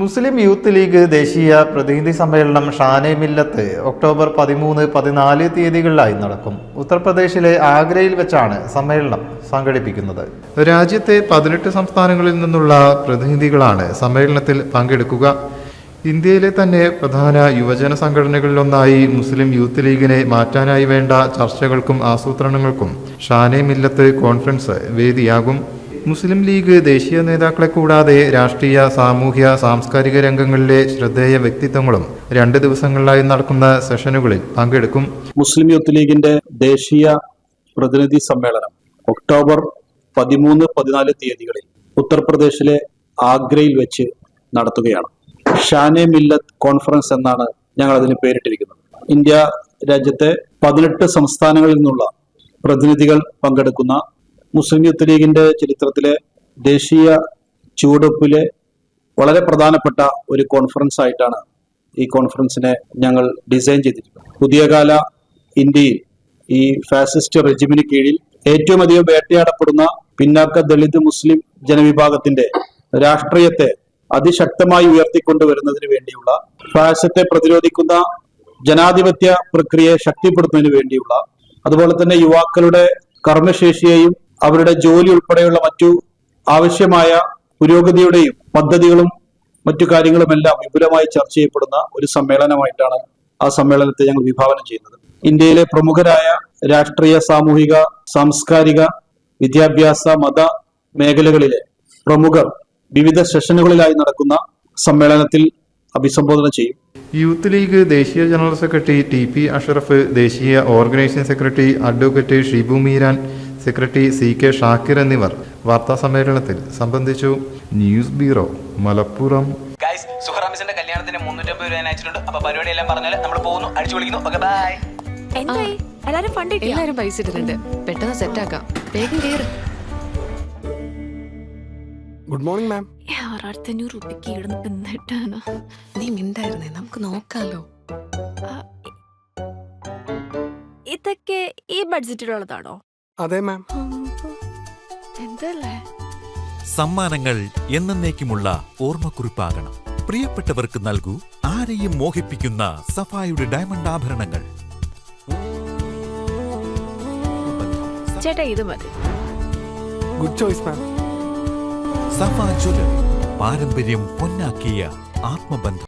മുസ്ലിം youth league ദേശീയ പ്രതിനിധി സമ്മേളനം ഷാനെ മില്ലത്ത് ഒക്ടോബർ പതിമൂന്ന് പതിനാല് തീയതികളിലായി നടക്കും. ഉത്തർപ്രദേശിലെ ആഗ്രയിൽ വെച്ചാണ് സമ്മേളനം സംഘടിപ്പിക്കുന്നത്. രാജ്യത്തെ പതിനെട്ട് സംസ്ഥാനങ്ങളിൽ നിന്നുള്ള പ്രതിനിധികളാണ് സമ്മേളനത്തിൽ പങ്കെടുക്കുക. ഇന്ത്യയിലെ തന്നെ പ്രധാന യുവജന സംഘടനകളിലൊന്നായി മുസ്ലിം യൂത്ത് ലീഗിനെ മാറ്റാനായി വേണ്ട ചർച്ചകൾക്കും ആസൂത്രണങ്ങൾക്കും ഷാനെ മില്ലത്ത് കോൺഫറൻസ് വേദിയാകും. മുസ്ലിം ലീഗ് ദേശീയ നേതാക്കളെ കൂടാതെ രാഷ്ട്രീയ സാമൂഹ്യ സാംസ്കാരിക രംഗങ്ങളിലെ ശ്രദ്ധേയ വ്യക്തിത്വങ്ങളും രണ്ട് ദിവസങ്ങളിലായി നടക്കുന്ന സെഷനുകളിൽ പങ്കെടുക്കും. മുസ്ലിം യൂത്ത് ലീഗിന്റെ ദേശീയ പ്രതിനിധി സമ്മേളനം ഒക്ടോബർ പതിമൂന്ന് പതിനാല് തീയതികളിൽ ഉത്തർപ്രദേശിലെ ആഗ്രയിൽ വെച്ച് നടത്തുകയാണ്. ഷാനെ മില്ലത്ത് കോൺഫറൻസ് എന്നാണ് ഞങ്ങൾ അതിന് പേരിട്ടിരിക്കുന്നത്. ഇന്ത്യ രാജ്യത്തെ പതിനെട്ട് സംസ്ഥാനങ്ങളിൽ നിന്നുള്ള പ്രതിനിധികൾ പങ്കെടുക്കുന്ന മുസ്ലിം യൂത്ത് ലീഗിന്റെ ചരിത്രത്തിലെ ദേശീയ ചുവടുവെപ്പിലെ വളരെ പ്രധാനപ്പെട്ട ഒരു കോൺഫറൻസ് ആയിട്ടാണ് ഈ കോൺഫറൻസിനെ ഞങ്ങൾ ഡിസൈൻ ചെയ്തിരിക്കുന്നത്. പുതിയ കാല ഇന്ത്യയിൽ ഈ ഫാസിസ്റ്റ് റെജിമിന് കീഴിൽ ഏറ്റവും അധികം വേട്ടയാടപ്പെടുന്ന പിന്നാക്ക ദളിത് മുസ്ലിം ജനവിഭാഗത്തിന്റെ രാഷ്ട്രീയത്തെ അതിശക്തമായി ഉയർത്തിക്കൊണ്ടുവരുന്നതിന് വേണ്ടിയുള്ള ഫാസത്തെ പ്രതിരോധിക്കുന്ന ജനാധിപത്യ പ്രക്രിയയെ ശക്തിപ്പെടുത്തുന്നതിന് വേണ്ടിയുള്ള അതുപോലെ തന്നെ യുവാക്കളുടെ കർമ്മശേഷിയെയും അവരുടെ ജോലി ഉൾപ്പെടെയുള്ള മറ്റു ആവശ്യമായ പുരോഗതിയുടെയും പദ്ധതികളും മറ്റു കാര്യങ്ങളുമെല്ലാം വിപുലമായി ചർച്ച ചെയ്യപ്പെടുന്ന ഒരു സമ്മേളനമായിട്ടാണ് ആ സമ്മേളനത്തെ ഞങ്ങൾ വിഭാവനം ചെയ്യുന്നത്. ഇന്ത്യയിലെ പ്രമുഖരായ രാഷ്ട്രീയ സാമൂഹിക സാംസ്കാരിക വിദ്യാഭ്യാസ മത മേഖലകളിലെ പ്രമുഖർ വിവിധ സെഷനുകളിലായി നടക്കുന്ന സമ്മേളനത്തിൽ അഭിസംബോധന ചെയ്യും. യൂത്ത് ലീഗ് ദേശീയ general secretary T P Ashraf ദേശീയ organising secretary advocate Shibu Meeran secretary C K Shakir എന്നിവർ വാർത്താ സമ്മേളനത്തിൽ സംബന്ധിച്ചു. News bureau Malappuram. സുഹറാമിസിന്റെ കല്യാണത്തിന് മുന്നൂറ്റമ്പത് രൂപ ഞാൻ അയച്ചിട്ടുണ്ട്. അപ്പൊ പരിപാടി എല്ലാം പറഞ്ഞാൽ നമ്മൾ പോകുന്നു. അടിച്ചു വിളിക്കുന്നു ഓക്കെ ബൈ എന്തായി? എല്ലാരും ഫണ്ട് എല്ലാരും പൈസ ഇട്ടിട്ടുണ്ട്. പെട്ടെന്ന് സെറ്റ് ആക്കാം. വേഗം കേറ്. ഗുഡ് മോർണിംഗ് മാം ആറായിരത്തി അഞ്ഞൂറ് രൂപയ്ക്ക് ഇടുന്ന എന്നിട്ടാണ് നീ മിണ്ടായിരുന്നേ. നമുക്ക് നോക്കാലോ. ഇതൊക്കെ ഈ ബഡ്ജറ്റിലുള്ളതാണോ അതെ മാം എന്തല്ലേ സമ്മാനങ്ങൾ എന്നേക്കുമുള്ള ഓർമ്മക്കുറിപ്പാകണം. പ്രിയപ്പെട്ടവർക്ക് നൽകൂ ആരെയും മോഹിപ്പിക്കുന്ന സഫായുടെ ഡയമണ്ട് ആഭരണങ്ങൾ. ചേട്ടാ ഇത് മതി. ഗുഡ് ചോയ്സ് മാം സഫ ജ്വല പാരമ്പര്യം പൊന്നാക്കിയ ആത്മബന്ധം.